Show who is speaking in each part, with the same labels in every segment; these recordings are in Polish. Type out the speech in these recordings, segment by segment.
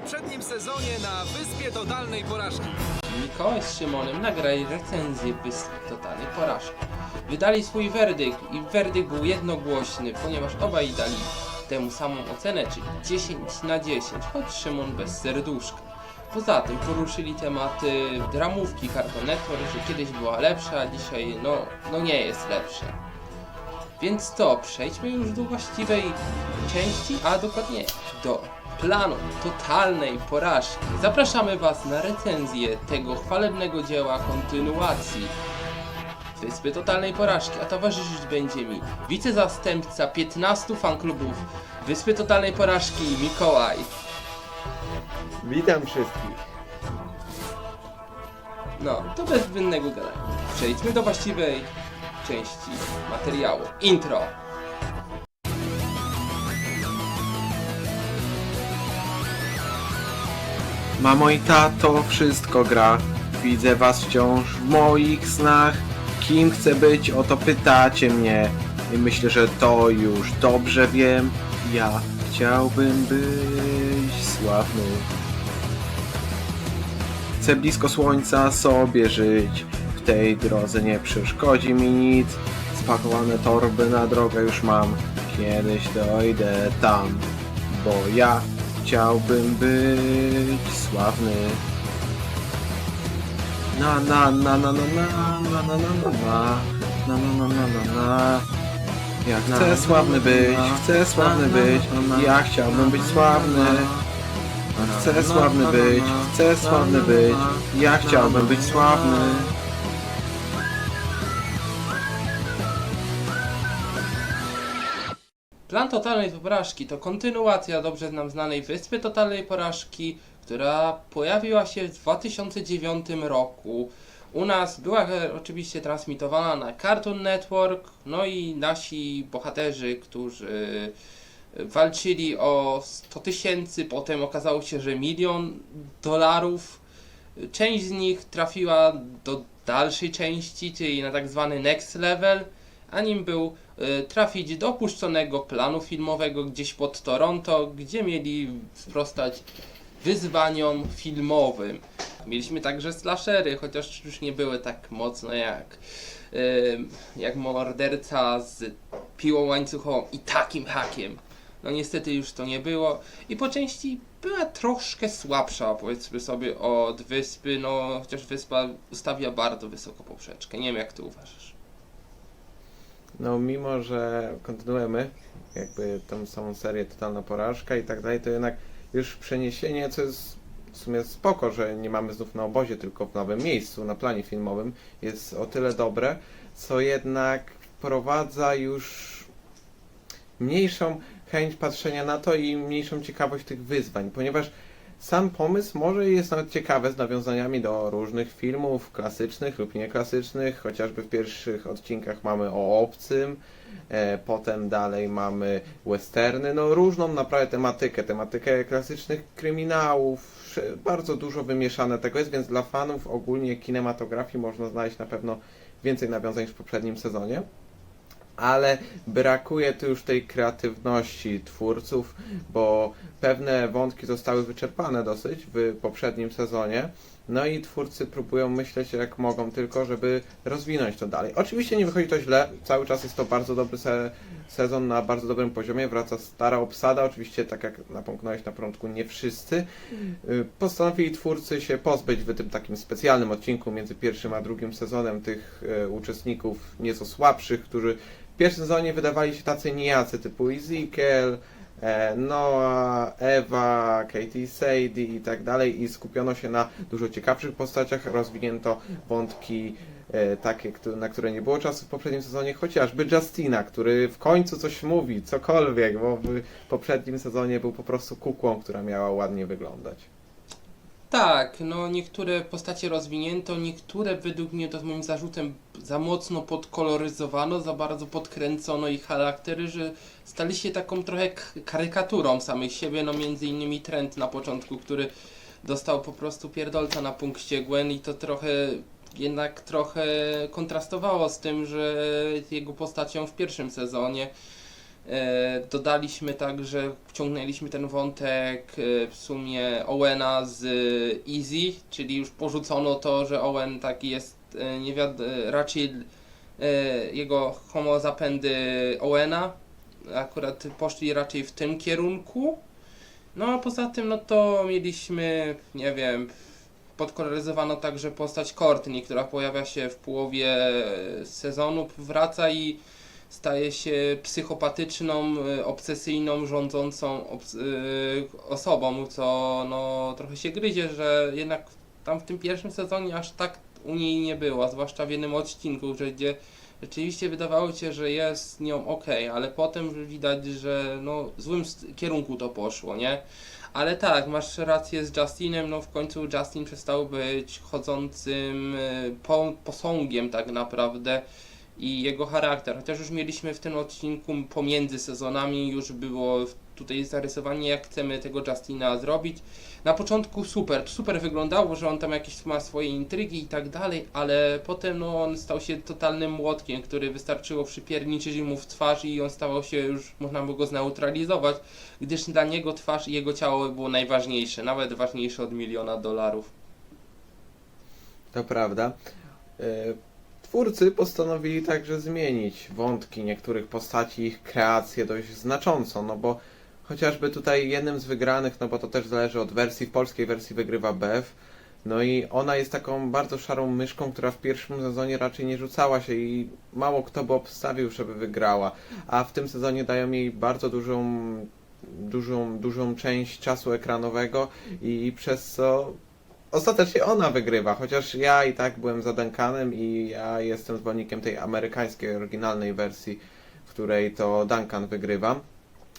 Speaker 1: poprzednim sezonie na Wyspie Totalnej Porażki.
Speaker 2: Mikołaj z Szymonem nagrali recenzję Wyspy Totalnej Porażki. Wydali swój werdykt i werdykt był jednogłośny, ponieważ obaj dali temu samą ocenę, czyli 10 na 10, choć Szymon bez serduszka. Poza tym poruszyli tematy dramówki Cartoon Network, że kiedyś była lepsza, a dzisiaj no, no nie jest lepsza. Więc to, przejdźmy już do właściwej części, a dokładnie do planu totalnej porażki. Zapraszamy Was na recenzję tego chwalebnego dzieła kontynuacji Wyspy Totalnej Porażki, a towarzyszyć będzie mi wicezastępca 15 fanklubów Wyspy Totalnej Porażki Mikołaj.
Speaker 3: Witam wszystkich.
Speaker 2: No, to bez zbędnego gadania. Przejdźmy do właściwej części materiału. Intro.
Speaker 3: Mamo i tato, wszystko gra. Widzę was wciąż w moich snach. Kim chcę być, o to pytacie mnie. I myślę, że to już dobrze wiem. Ja chciałbym być sławny. Chcę blisko słońca sobie żyć. W tej drodze nie przeszkodzi mi nic. Spakowane torby na drogę już mam. Kiedyś dojdę tam, bo ja chciałbym być sławny. Na na na na na na na na na na na na na na na na Ja chcę sławny być, chcę sławny być, ja chciałbym być sławny. Chcę sławny być, chcę sławny być, ja chciałbym być sławny.
Speaker 2: Plan Totalnej Porażki to kontynuacja dobrze nam znanej Wyspy Totalnej Porażki, która pojawiła się w 2009 roku. U nas była oczywiście transmitowana na Cartoon Network, no i nasi bohaterzy, którzy walczyli o 100 tysięcy, potem okazało się, że milion dolarów. Część z nich trafiła do dalszej części, czyli na tak zwany next level, a nim był trafić do opuszczonego planu filmowego gdzieś pod Toronto, gdzie mieli sprostać wyzwaniom filmowym. Mieliśmy także slashery, chociaż już nie były tak mocno jak, em, jak morderca z piłą łańcuchową i takim hakiem. No niestety już to nie było i po części była troszkę słabsza powiedzmy sobie od wyspy, no chociaż wyspa ustawia bardzo wysoko poprzeczkę. Nie wiem jak ty uważasz.
Speaker 3: No mimo, że kontynuujemy jakby tą samą serię Totalna Porażka i tak dalej, to jednak już przeniesienie, co jest w sumie spoko, że nie mamy znów na obozie, tylko w nowym miejscu, na planie filmowym, jest o tyle dobre, co jednak wprowadza już mniejszą chęć patrzenia na to i mniejszą ciekawość tych wyzwań, ponieważ sam pomysł może jest nawet ciekawy z nawiązaniami do różnych filmów klasycznych lub nieklasycznych, chociażby w pierwszych odcinkach mamy o obcym, e, potem dalej mamy westerny, no różną naprawdę tematykę, tematykę klasycznych kryminałów, bardzo dużo wymieszane tego jest, więc dla fanów ogólnie kinematografii można znaleźć na pewno więcej nawiązań niż w poprzednim sezonie ale brakuje tu już tej kreatywności twórców, bo pewne wątki zostały wyczerpane dosyć w poprzednim sezonie. No i twórcy próbują myśleć jak mogą tylko, żeby rozwinąć to dalej. Oczywiście nie wychodzi to źle, cały czas jest to bardzo dobry se sezon na bardzo dobrym poziomie, wraca stara obsada, oczywiście tak jak napomknąłeś na początku, nie wszyscy. Y, Postanowili twórcy się pozbyć w tym takim specjalnym odcinku między pierwszym a drugim sezonem tych e, uczestników nieco słabszych, którzy w pierwszym sezonie wydawali się tacy nijacy, typu Ezekiel, Noah, Ewa, Katie Sadie i tak dalej. I skupiono się na dużo ciekawszych postaciach, rozwinięto wątki e, takie, na które nie było czasu w poprzednim sezonie, chociażby Justina, który w końcu coś mówi, cokolwiek, bo w poprzednim sezonie był po prostu kukłą, która miała ładnie wyglądać.
Speaker 2: Tak, no niektóre postacie rozwinięto, niektóre według mnie to z moim zarzutem za mocno podkoloryzowano, za bardzo podkręcono ich charaktery, że stali się taką trochę karykaturą samych siebie, no między innymi Trent na początku, który dostał po prostu pierdolca na punkcie Gwen i to trochę jednak trochę kontrastowało z tym, że jego postacią w pierwszym sezonie dodaliśmy także, wciągnęliśmy ten wątek e, w sumie Owena z e, Easy, czyli już porzucono to, że Owen taki jest e, nie wiad- e, raczej e, jego homo zapędy Owena. Akurat poszli raczej w tym kierunku. No a poza tym, no to mieliśmy, nie wiem, podkoloryzowano także postać Courtney, która pojawia się w połowie sezonu, wraca i staje się psychopatyczną, y, obsesyjną, rządzącą obs- y, osobą, co no trochę się gryzie, że jednak tam w tym pierwszym sezonie aż tak u niej nie było, zwłaszcza w jednym odcinku, że gdzie rzeczywiście wydawało się, że jest z nią ok, ale potem widać, że no w złym kierunku to poszło, nie? Ale tak, masz rację z Justinem, no w końcu Justin przestał być chodzącym po, posągiem tak naprawdę i jego charakter. Chociaż już mieliśmy w tym odcinku pomiędzy sezonami, już było tutaj zarysowanie, jak chcemy tego Justina zrobić. Na początku super, super wyglądało, że on tam jakieś ma swoje intrygi i tak dalej, ale potem no, on stał się totalnym młotkiem, który wystarczyło przypierniczyć mu w twarz i on stawał się już, można by go zneutralizować, gdyż dla niego twarz i jego ciało było najważniejsze, nawet ważniejsze od miliona dolarów.
Speaker 3: To prawda. E, Twórcy postanowili także zmienić wątki niektórych postaci, ich kreację dość znacząco, no bo chociażby tutaj jednym z wygranych, no bo to też zależy od wersji, w polskiej wersji wygrywa Bev, no i ona jest taką bardzo szarą myszką, która w pierwszym sezonie raczej nie rzucała się i mało kto by obstawił, żeby wygrała, a w tym sezonie dają jej bardzo dużą, dużą, dużą część czasu ekranowego i przez co ostatecznie ona wygrywa, chociaż ja i tak byłem za Duncanem i ja jestem zwolennikiem tej amerykańskiej, oryginalnej wersji, w której to Duncan wygrywa.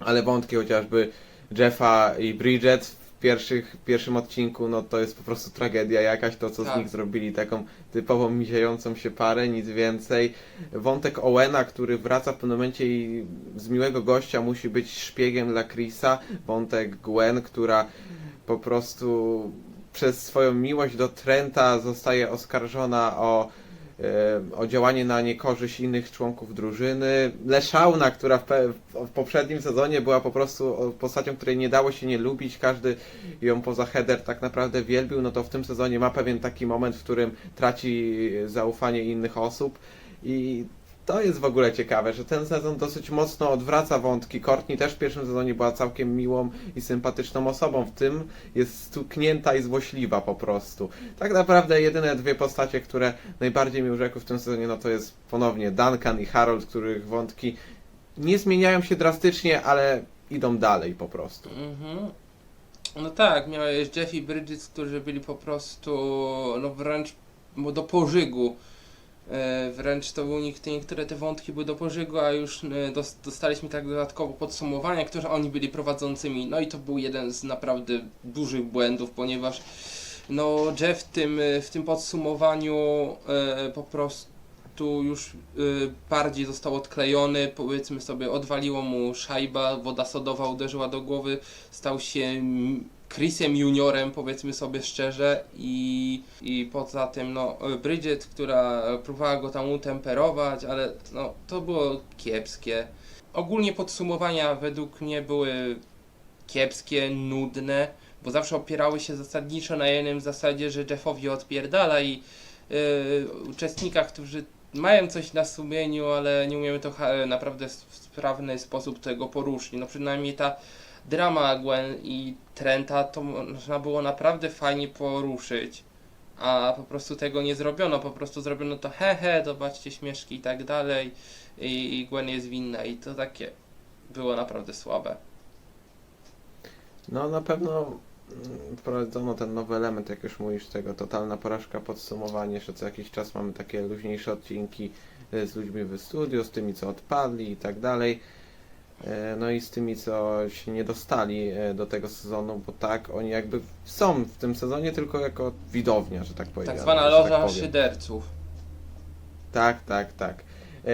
Speaker 3: Ale wątki chociażby Jeffa i Bridget w pierwszych, pierwszym odcinku, no to jest po prostu tragedia jakaś, to co z
Speaker 2: Tak.
Speaker 3: nich zrobili, taką typową miziejącą się parę, nic więcej. Wątek Owena, który wraca w pewnym momencie i z miłego gościa musi być szpiegiem dla Chrisa. Wątek Gwen, która po prostu przez swoją miłość do Trenta zostaje oskarżona o, o działanie na niekorzyść innych członków drużyny. Leszauna, która w, w poprzednim sezonie była po prostu postacią, której nie dało się nie lubić, każdy ją poza header tak naprawdę wielbił, no to w tym sezonie ma pewien taki moment, w którym traci zaufanie innych osób i to jest w ogóle ciekawe, że ten sezon dosyć mocno odwraca wątki. Courtney też w pierwszym sezonie była całkiem miłą i sympatyczną osobą. W tym jest stuknięta i złośliwa po prostu. Tak naprawdę jedyne dwie postacie, które najbardziej mi urzekły w tym sezonie, no to jest ponownie Duncan i Harold, których wątki nie zmieniają się drastycznie, ale idą dalej po prostu.
Speaker 2: Mhm. No tak, miałeś Jeff i Bridget, którzy byli po prostu no wręcz do pożygu. E, wręcz to te, niektóre te wątki były do pożygu, a już e, dos, dostaliśmy tak dodatkowo podsumowania, które oni byli prowadzącymi. No i to był jeden z naprawdę dużych błędów, ponieważ no Jeff w tym, e, w tym podsumowaniu po prostu już bardziej został odklejony, powiedzmy sobie, odwaliło mu szajba, woda sodowa uderzyła do głowy, stał się Chrisem juniorem, powiedzmy sobie szczerze i, i poza tym no Bridget, która próbowała go tam utemperować, ale no to było kiepskie. Ogólnie podsumowania według mnie były kiepskie, nudne, bo zawsze opierały się zasadniczo na jednym zasadzie, że Jeffowi odpierdala i yy, uczestnikach, którzy mają coś na sumieniu, ale nie umiemy to naprawdę w sprawny sposób tego poruszyć. No przynajmniej ta drama Gwen i Trenta to można było naprawdę fajnie poruszyć. A po prostu tego nie zrobiono, po prostu zrobiono to hehe, zobaczcie śmieszki i tak dalej i, i Gwen jest winna i to takie było naprawdę słabe.
Speaker 3: No na pewno mm, wprowadzono ten nowy element, jak już mówisz, tego totalna porażka, podsumowanie, jeszcze co jakiś czas mamy takie luźniejsze odcinki e, z ludźmi w studiu, z tymi co odpadli i tak dalej. E, No i z tymi co się nie dostali e, do tego sezonu, bo tak, oni jakby są w tym sezonie tylko jako widownia, że tak powiem.
Speaker 2: Tak zwana loża
Speaker 3: powiem.
Speaker 2: szyderców.
Speaker 3: Tak, tak, tak. E,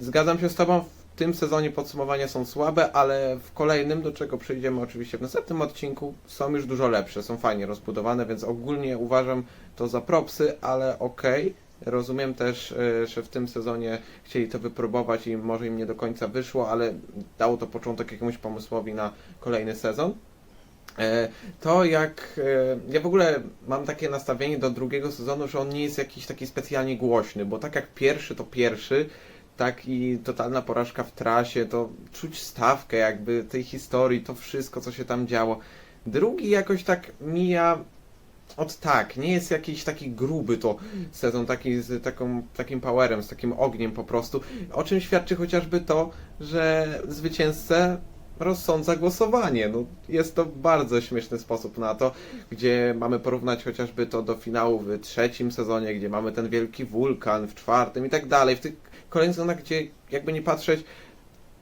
Speaker 3: Zgadzam się z Tobą, w tym sezonie podsumowania są słabe, ale w kolejnym, do czego przejdziemy oczywiście w następnym odcinku, są już dużo lepsze, są fajnie rozbudowane, więc ogólnie uważam to za propsy, ale okej. Rozumiem też, e, że w tym sezonie chcieli to wypróbować i może im nie do końca wyszło, ale dało to początek jakiemuś pomysłowi na kolejny sezon. E, To jak. e, Ja w ogóle mam takie nastawienie do drugiego sezonu, że on nie jest jakiś taki specjalnie głośny, bo tak jak pierwszy to pierwszy, tak i totalna porażka w trasie, to czuć stawkę jakby tej historii, to wszystko co się tam działo. Drugi jakoś tak mija od tak, nie jest jakiś taki gruby to sezon, taki z taką, takim powerem, z takim ogniem po prostu, o czym świadczy chociażby to, że zwycięzcę rozsądza głosowanie. No, jest to bardzo śmieszny sposób na to, gdzie mamy porównać chociażby to do finału w trzecim sezonie, gdzie mamy ten wielki wulkan, w czwartym i tak dalej. W tych kolejnych sezonach, gdzie jakby nie patrzeć,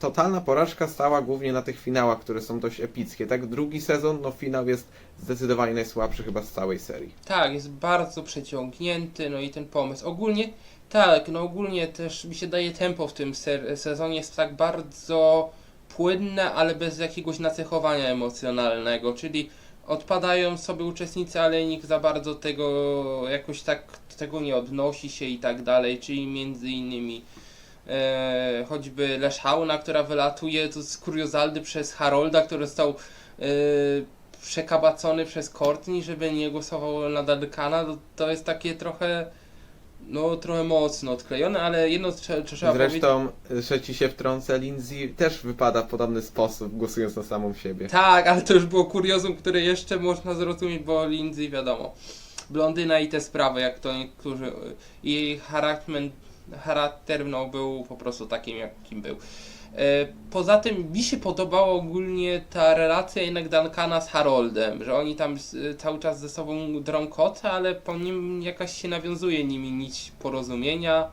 Speaker 3: totalna porażka stała głównie na tych finałach, które są dość epickie. Tak, drugi sezon, no finał jest zdecydowanie najsłabszy chyba z całej serii.
Speaker 2: Tak, jest bardzo przeciągnięty, no i ten pomysł. Ogólnie, tak, no ogólnie też mi się daje tempo w tym sezonie, jest tak bardzo płynne, ale bez jakiegoś nacechowania emocjonalnego, czyli odpadają sobie uczestnicy, ale nikt za bardzo tego jakoś tak tego nie odnosi się i tak dalej, czyli między innymi e, choćby Leszauna, która wylatuje tu z kuriozalny przez Harolda, który został e, przekabacony przez Courtney, żeby nie głosował na Duncana, to, to jest takie trochę no trochę mocno odklejone, ale jedno trze- trzeba powiedzieć.
Speaker 3: Zresztą, że ci się wtrącę, Lindsay też wypada w podobny sposób, głosując na samą siebie.
Speaker 2: Tak, ale to już było kuriozum, które jeszcze można zrozumieć, bo Lindsay wiadomo. Blondyna i te sprawy, jak to niektórzy. Jej charakter, charakter no, był po prostu takim, jakim był. E, Poza tym mi się podobała ogólnie ta relacja jednak Duncana z Haroldem, że oni tam cały czas ze sobą drą kotę, ale po nim jakaś się nawiązuje nimi nić porozumienia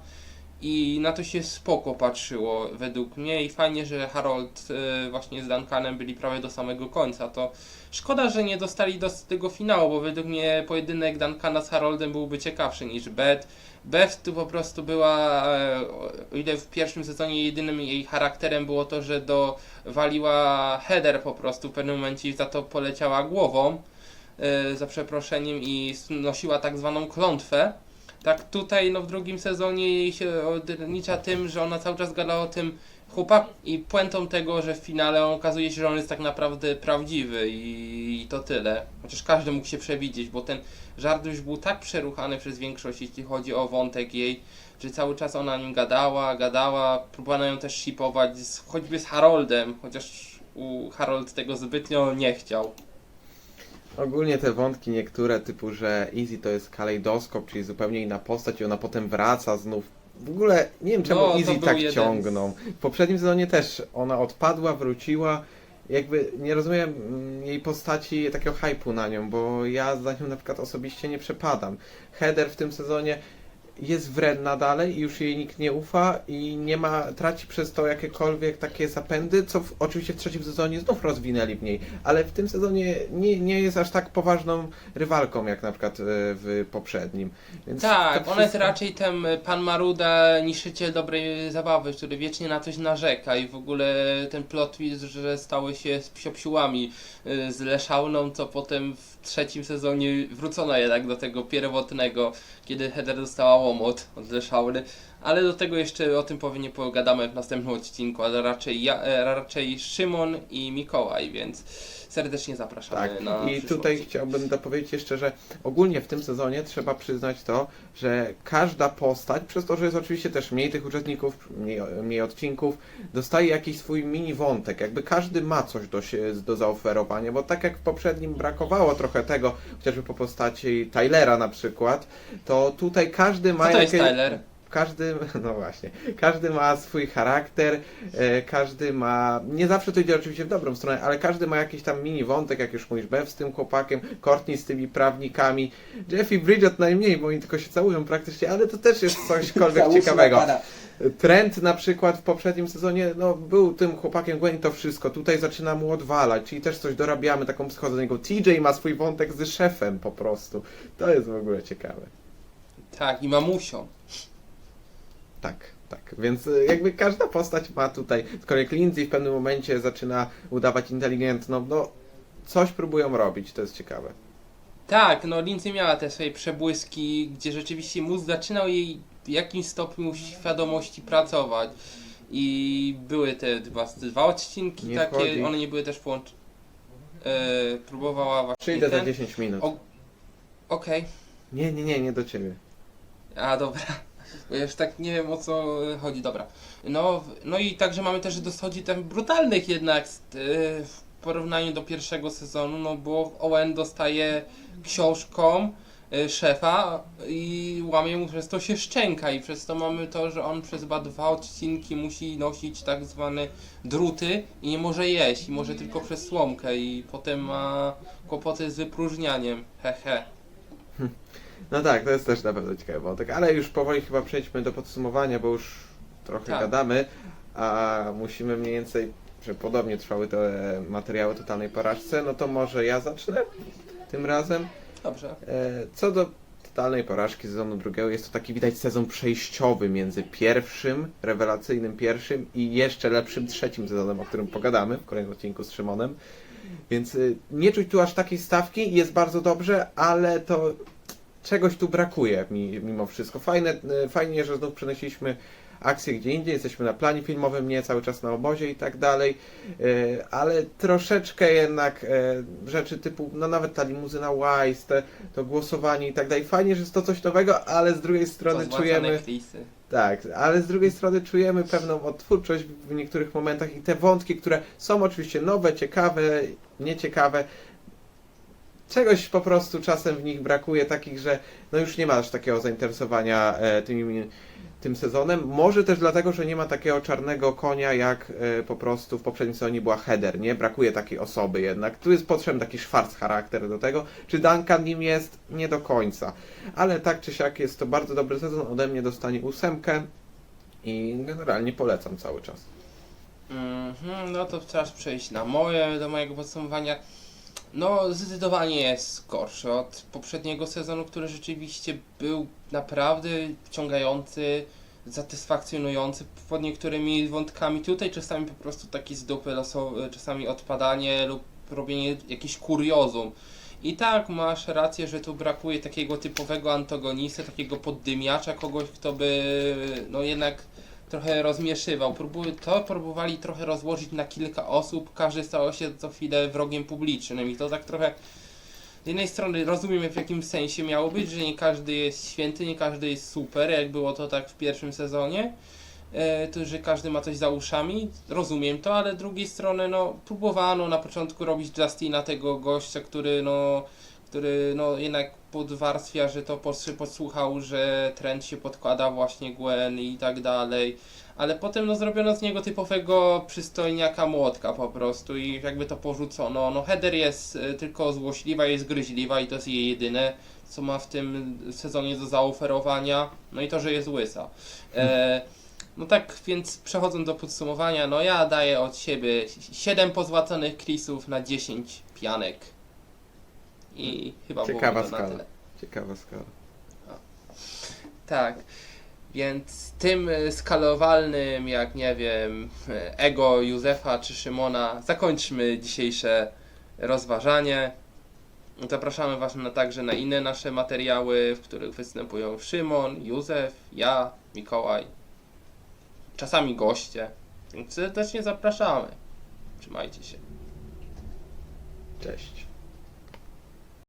Speaker 2: i na to się spoko patrzyło według mnie i fajnie, że Harold e, właśnie z Duncanem byli prawie do samego końca. To szkoda, że nie dostali do tego finału, bo według mnie pojedynek Duncana z Haroldem byłby ciekawszy niż Beth. Beth tu po prostu była, e, o ile w pierwszym sezonie jedynym jej charakterem było to, że dowaliła header po prostu w pewnym momencie i za to poleciała głową e, za przeproszeniem i nosiła tak zwaną klątwę. Tak tutaj no w drugim sezonie jej się odlicza tym, że ona cały czas gada o tym chłopak i puentą tego, że w finale okazuje się, że on jest tak naprawdę prawdziwy i, i to tyle. Chociaż każdy mógł się przewidzieć, bo ten żart już był tak przeruchany przez większość, jeśli chodzi o wątek jej, że cały czas ona nim gadała, gadała, próbowano ją też shipować z, choćby z Haroldem, chociaż u Harold tego zbytnio nie chciał.
Speaker 3: Ogólnie te wątki niektóre, typu, że Easy to jest kalejdoskop, czyli zupełnie inna postać i ona potem wraca znów. W ogóle nie wiem czemu
Speaker 2: No, to
Speaker 3: Easy
Speaker 2: był
Speaker 3: tak
Speaker 2: jeden z-
Speaker 3: ciągną. W poprzednim sezonie też ona odpadła, wróciła. Jakby nie rozumiem mm, jej postaci takiego hypu na nią, bo ja za nią na przykład osobiście nie przepadam. Heather w tym sezonie jest wredna dalej i już jej nikt nie ufa i nie ma, traci przez to jakiekolwiek takie zapędy, co w, oczywiście w trzecim sezonie znów rozwinęli w niej, ale w tym sezonie nie, nie jest aż tak poważną rywalką jak na przykład e, w poprzednim. Więc
Speaker 2: Tak,
Speaker 3: to
Speaker 2: ona jest
Speaker 3: wszystko-
Speaker 2: raczej ten y, pan Maruda, niszczyciel dobrej zabawy, który wiecznie na coś narzeka i w ogóle ten plot twist, że stały się z psiopsiłami y, z Leszauną, co potem w trzecim sezonie wrócono jednak do tego pierwotnego, kiedy Heather dostała łomot od Leszauny. Ale do tego jeszcze o tym pewnie pogadamy w następnym odcinku, ale raczej, ja, e, raczej Szymon i Mikołaj, więc serdecznie zapraszamy
Speaker 3: Tak,
Speaker 2: na
Speaker 3: i tutaj chciałbym dopowiedzieć jeszcze, że ogólnie w tym sezonie trzeba przyznać to, że każda postać, przez to, że jest oczywiście też mniej tych uczestników, mniej, mniej odcinków, dostaje jakiś swój mini wątek. Jakby każdy ma coś do, się, do zaoferowania, bo tak jak w poprzednim brakowało trochę tego, chociażby po postaci Tylera na przykład, to tutaj każdy ma
Speaker 2: Co to jest
Speaker 3: jakieś-
Speaker 2: Tyler?
Speaker 3: Każdy, no właśnie, każdy ma swój charakter, e, każdy ma, nie zawsze to idzie oczywiście w dobrą stronę, ale każdy ma jakiś tam mini wątek, jak już mówisz, Bev z tym chłopakiem, Courtney z tymi prawnikami, Jeff i Bridget najmniej, bo oni tylko się całują praktycznie, ale to też jest cośkolwiek ciekawego. Trent na przykład w poprzednim sezonie, no był tym chłopakiem Gwen to wszystko, tutaj zaczyna mu odwalać, czyli też coś dorabiamy, taką psychozę do niego. TJ ma swój wątek z szefem po prostu, to jest w ogóle ciekawe.
Speaker 2: Tak, i mamusią.
Speaker 3: Tak, tak. Więc y, jakby każda postać ma tutaj, skoro jak Lindsay w pewnym momencie zaczyna udawać inteligentną, no coś próbują robić, to jest ciekawe.
Speaker 2: Tak, no Lindsay miała te swoje przebłyski, gdzie rzeczywiście mózg zaczynał jej w jakimś stopniu świadomości pracować. I były te dwa, dwa odcinki
Speaker 3: Nie
Speaker 2: takie,
Speaker 3: wchodzi.
Speaker 2: one nie były też połączone. E, próbowała właśnie
Speaker 3: Przyjdę za
Speaker 2: ten...
Speaker 3: 10 minut.
Speaker 2: Okej,
Speaker 3: Nie, nie, nie, nie do ciebie.
Speaker 2: a dobra. Bo ja już tak nie wiem o co e, chodzi, dobra. No, no i także mamy też dochodzi tam brutalnych jednak e, w porównaniu do pierwszego sezonu, no bo Owen dostaje książką e, szefa i łamie mu przez to się szczęka i przez to mamy to, że on przez chyba dwa odcinki musi nosić tak zwane druty i nie może jeść i może tylko przez słomkę i potem ma kłopoty z wypróżnianiem, hehe.
Speaker 3: No tak, to jest też na pewno ciekawy wątek, ale już powoli chyba przejdźmy do podsumowania, bo już trochę
Speaker 2: Tak.
Speaker 3: gadamy, a musimy mniej więcej, że podobnie trwały te materiały o totalnej porażce, no to może ja zacznę tym razem.
Speaker 2: Dobrze.
Speaker 3: E, Co do totalnej porażki sezonu drugiego, jest to taki widać sezon przejściowy między pierwszym, rewelacyjnym pierwszym i jeszcze lepszym trzecim sezonem, o którym pogadamy w kolejnym odcinku z Szymonem. Więc y, nie czuć tu aż takiej stawki, jest bardzo dobrze, ale to czegoś tu brakuje mi, mimo wszystko. Fajne, y, fajnie, że znów przenosiliśmy akcję gdzie indziej, jesteśmy na planie filmowym, nie cały czas na obozie i tak dalej, y, ale troszeczkę jednak y, rzeczy typu, no nawet ta limuzyna Wise, te, to głosowanie i tak dalej. Fajnie, że jest to coś nowego, ale z drugiej strony czujemy...
Speaker 2: Chrisy.
Speaker 3: Tak, ale z drugiej strony czujemy pewną odtwórczość w niektórych momentach i te wątki, które są oczywiście nowe, ciekawe, nieciekawe, czegoś po prostu czasem w nich brakuje, takich, że no już nie ma takiego zainteresowania e, tym, tym sezonem. Może też dlatego, że nie ma takiego czarnego konia, jak e, po prostu w poprzednim sezonie była Heather, nie? Brakuje takiej osoby jednak. Tu jest potrzebny taki szwarc charakter do tego. Czy Duncan nim jest? Nie do końca. Ale tak czy siak jest to bardzo dobry sezon. Ode mnie dostanie ósemkę i generalnie polecam cały czas.
Speaker 2: Mhm, no to czas przejść na moje, do mojego podsumowania. No, zdecydowanie jest gorszy od poprzedniego sezonu, który rzeczywiście był naprawdę wciągający, satysfakcjonujący pod niektórymi wątkami. Tutaj czasami po prostu taki z dupy czasami odpadanie lub robienie jakichś kuriozum. I tak, masz rację, że tu brakuje takiego typowego antagonisty, takiego poddymiacza, kogoś, kto by no jednak trochę rozmieszywał. Próbuj, to próbowali trochę rozłożyć na kilka osób, każdy stał się co chwilę wrogiem publicznym i to tak trochę z jednej strony rozumiem w jakim sensie miało być, że nie każdy jest święty, nie każdy jest super, jak było to tak w pierwszym sezonie, e, to że każdy ma coś za uszami, rozumiem to, ale z drugiej strony no próbowano na początku robić Justina tego gościa, który no który no jednak podwarstwia, że to podsłuchał, że trend się podkłada właśnie Gwen i tak dalej. Ale potem no zrobiono z niego typowego przystojniaka młotka po prostu i jakby to porzucono. No Heather jest e, tylko złośliwa, jest gryźliwa i to jest jej jedyne, co ma w tym sezonie do zaoferowania. No i to, że jest łysa. E, no tak więc przechodząc do podsumowania, no ja daję od siebie 7 pozłacanych Chrisów na 10 pianek. I chyba
Speaker 3: Ciekawa
Speaker 2: byłoby to na
Speaker 3: skala.
Speaker 2: tyle.
Speaker 3: Ciekawa skala.
Speaker 2: Tak. Więc tym y, skalowalnym, jak nie wiem, y, ego Józefa czy Szymona, zakończmy dzisiejsze rozważanie. Zapraszamy Was na, także na inne nasze materiały, w których występują Szymon, Józef, ja, Mikołaj, czasami goście. Więc serdecznie zapraszamy. Trzymajcie się.
Speaker 3: Cześć.